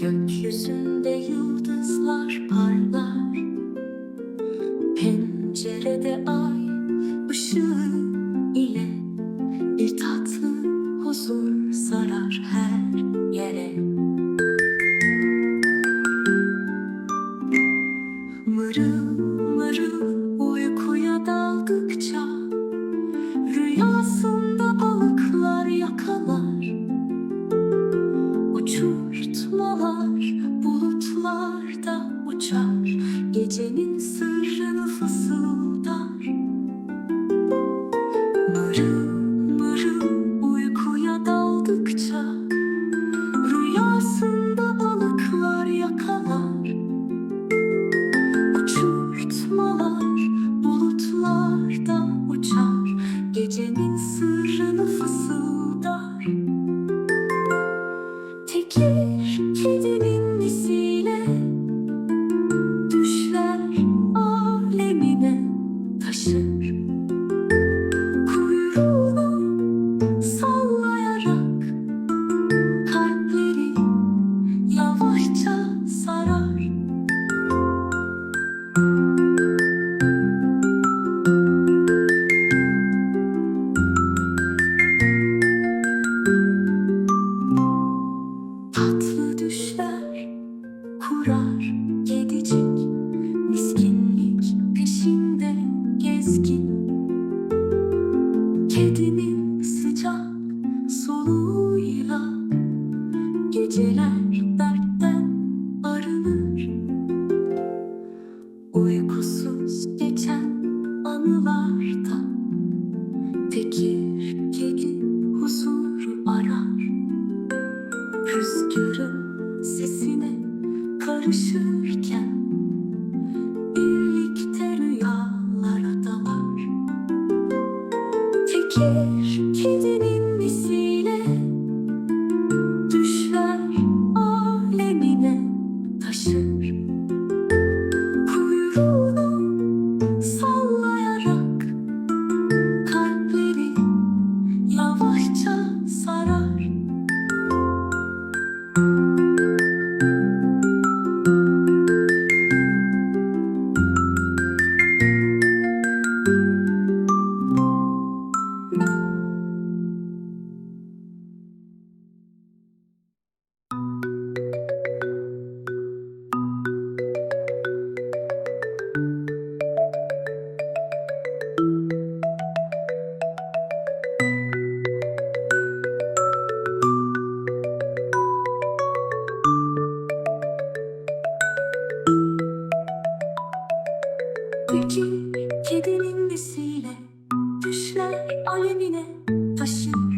Gökyüzünde yıldızlar parlar. Pencerede ay ışığı Uçurtmalar bulutlarda uçar. Gecenin sırrını fısıldar Tatlı düşler kurar gedicik Miskinlik peşinde gezgin. Kedinin sıcak soluğuyla Geceler karışırken birlikte rüyalara dalar. Tekir kedinin nesiyle düşler alemine taşır. Kapıdaki kedinin nesiyle Düşler alemine taşın